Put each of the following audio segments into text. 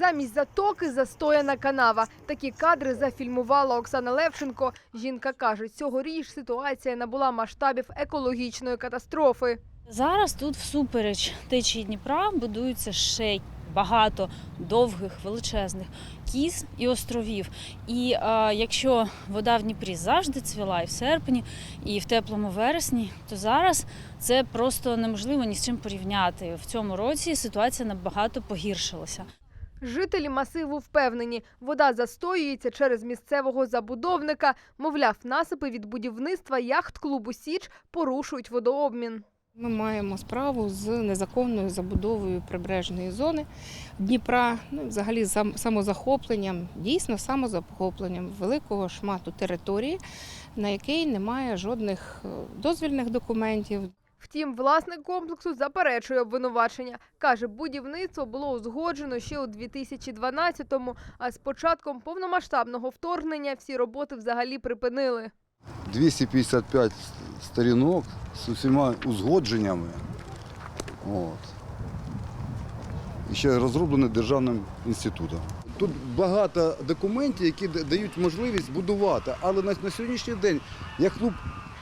Замість затоки застояна канава. Такі кадри зафільмувала Оксана Левченко. Жінка каже, цьогоріч ситуація набула масштабів екологічної катастрофи. Зараз тут, всупереч течії Дніпра, будуються ще багато довгих, величезних кіз і островів. І е, якщо вода в Дніпрі завжди цвіла і в серпні, і в теплому вересні, то зараз це просто неможливо ні з чим порівняти. В цьому році ситуація набагато погіршилася. Жителі масиву впевнені, вода застоюється через місцевого забудовника. Мовляв, насипи від будівництва яхт-клубу Січ порушують водообмін. Ми маємо справу з незаконною забудовою прибережної зони Дніпра, ну взагалі самозахопленням, дійсно самозахопленням великого шмату території, на якій немає жодних е, дозвільних документів, Втім, власник комплексу заперечує обвинувачення. Каже, будівництво було узгоджено ще у 2012-му, а з початком повномасштабного вторгнення всі роботи взагалі припинили. 255 сторінок з усіма узгодженнями. От. І ще розроблені державним інститутом. Тут багато документів, які дають можливість будувати, але на, сьогоднішній день як клуб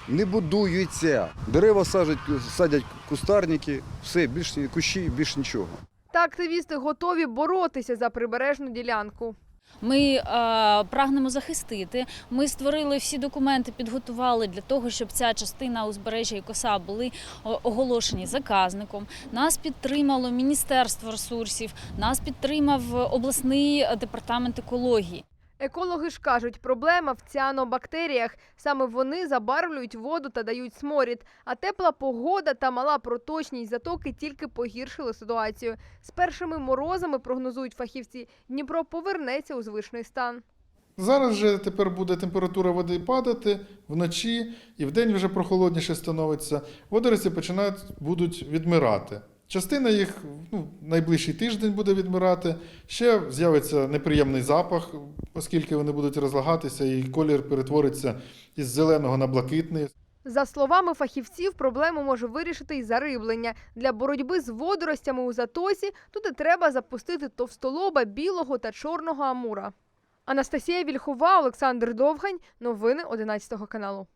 не будується. Дерева садять, садять кустарники, все, більш ні- кущі, більш нічого. Та активісти готові боротися за прибережну ділянку. Ми е, прагнемо захистити. Ми створили всі документи, підготували для того, щоб ця частина узбережжя і коса були оголошені заказником. Нас підтримало Міністерство ресурсів, нас підтримав обласний департамент екології. Екологи ж кажуть, проблема в ціанобактеріях. Саме вони забарвлюють воду та дають сморід. А тепла погода та мала проточність затоки тільки погіршили ситуацію. З першими морозами прогнозують фахівці, Дніпро повернеться у звичний стан. Зараз же тепер буде температура води падати вночі, і вдень вже прохолодніше становиться. Водорослі починають будуть відмирати. Частина їх ну, найближчий тиждень буде відмирати. Ще з'явиться неприємний запах, оскільки вони будуть розлагатися, і колір перетвориться із зеленого на блакитний. За словами фахівців, проблему може вирішити й зариблення. Для боротьби з водоростями у затосі туди треба запустити товстолоба білого та чорного амура. Анастасія Вільхова, Олександр Довгань. Новини 11 каналу.